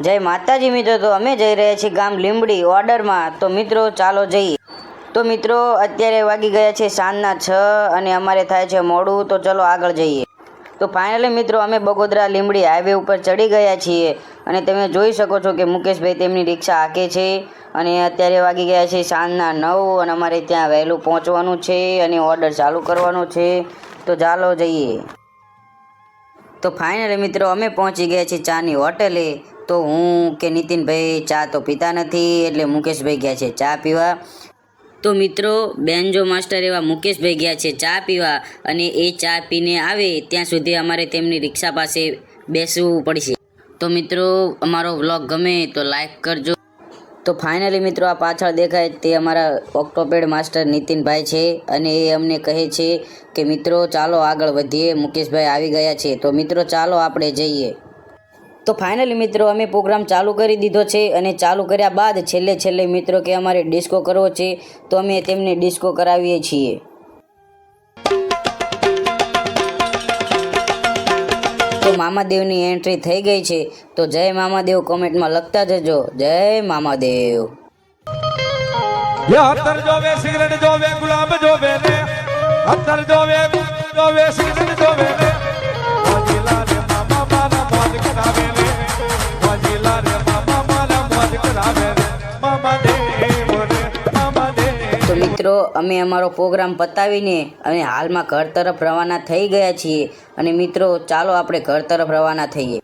જય માતાજી મિત્રો, તો અમે જઈ રહ્યા છીએ ગામ લીંબડી ઓર્ડરમાં. તો મિત્રો, ચાલો જઈએ. તો મિત્રો, અત્યારે વાગી ગયા છે સાંજના છ અને અમારે થાય છે મોડું, તો ચલો આગળ જઈએ. તો ફાઇનલી મિત્રો, અમે બગોદરા લીંબડી હાઈવે ઉપર ચડી ગયા છીએ અને તમે જોઈ શકો છો કે મુકેશભાઈ તેમની રિક્ષા હાકે છે અને અત્યારે વાગી ગયા છે સાંજના નવ અને અમારે ત્યાં વહેલું પહોંચવાનું છે અને ઓર્ડર ચાલુ કરવાનો છે. તો ચાલો જઈએ. તો ફાઇનલી મિત્રો, અમે પહોંચી ગયા છીએ ચાની હોટેલે તો હું કે નીતિનભાઈ ચા તો પીતા નથી, એટલે મુકેશભાઈ ગયા છે ચા પીવા. તો મિત્રો, બેન્જો માસ્ટર એવા મુકેશભાઈ ગયા છે ચા પીવા અને એ ચા પીને આવે ત્યાં સુધી અમારે તેમની રિક્ષા પાસે બેસવું પડશે. તો મિત્રો, અમારો વ્લોગ ગમે તો લાઈક કરજો. તો ફાઇનલી મિત્રો, આ પાછળ દેખાય તે અમારા ઓક્ટોપેડ માસ્ટર નીતિનભાઈ છે અને એ અમને કહે છે કે, મિત્રો, ચાલો આગળ વધીએ. મુકેશભાઈ આવી ગયા છે. તો મિત્રો, ચાલો આપણે જઈએ. તો ફાઇનલી મિત્રો, અમે પ્રોગ્રામ ચાલુ કરી દીધો છે અને ચાલુ કર્યા બાદ છેલ્લે છેલ્લે મિત્રો કે અમારે ડિસ્કો કરવો છે, તો અમે તેમને ડિસ્કો કરાવીએ છીએ. તો મામાદેવની એન્ટ્રી થઈ ગઈ છે, તો જય મામાદેવ કોમેન્ટમાં લખતા જજો. જય મામાદેવ. અત્તર જોવે, સિગરેટ જોવે, ગુલાબ જોવે અત્તર જોવે જોવે, સિગરેટ જોવે મિત્રો, અમે અમારો પ્રોગ્રામ પતાવીને અને હાલમાં ઘર તરફ રવાના થઈ ગયા છીએ. અને મિત્રો, ચાલો આપણે ઘર તરફ રવાના થઈએ.